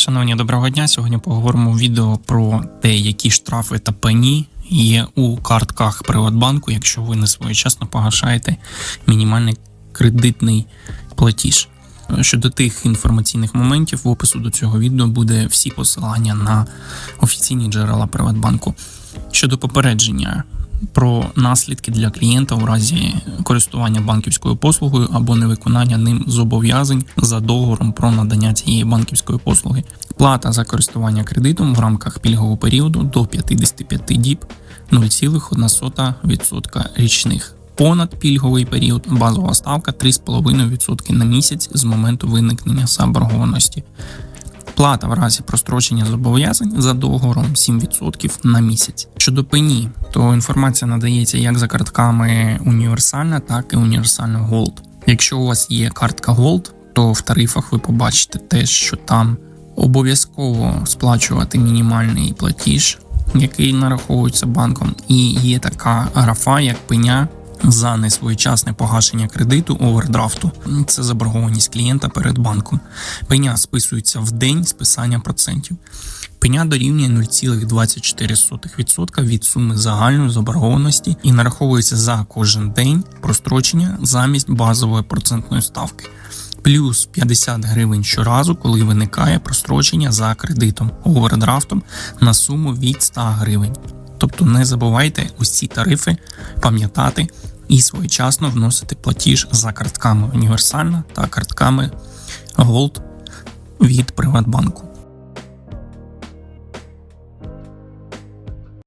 Шановні, доброго дня. Сьогодні поговоримо відео про те, які штрафи та пені є у картках Приватбанку, якщо ви не своєчасно погашаєте мінімальний кредитний платіж. Щодо тих інформаційних моментів, в опису до цього відео буде всі посилання на офіційні джерела Приватбанку. Щодо попередження про наслідки для клієнта у разі користування банківською послугою або невиконання ним зобов'язань за договором про надання цієї банківської послуги. Плата за користування кредитом в рамках пільгового періоду до 55 діб 0,1% річних. Понад пільговий період базова ставка 3,5% на місяць з моменту виникнення заборгованості. Плата в разі прострочення зобов'язань за договором 7% на місяць. Щодо пені, то інформація надається як за картками універсальна, так і універсальна Gold. Якщо у вас є картка Gold, то в тарифах ви побачите те, що там обов'язково сплачувати мінімальний платіж, який нараховується банком, і є така графа, як пеня за несвоєчасне погашення кредиту овердрафту. Це заборгованість клієнта перед банком. Пеня списується в день списання процентів. Пеня дорівнює 0,24% від суми загальної заборгованості і нараховується за кожен день прострочення замість базової процентної ставки. Плюс 50 гривень щоразу, коли виникає прострочення за кредитом овердрафтом на суму від 100 гривень. Тобто не забувайте ці тарифи пам'ятати і своєчасно вносити платіж за картками універсальна та картками Gold від Приватбанку.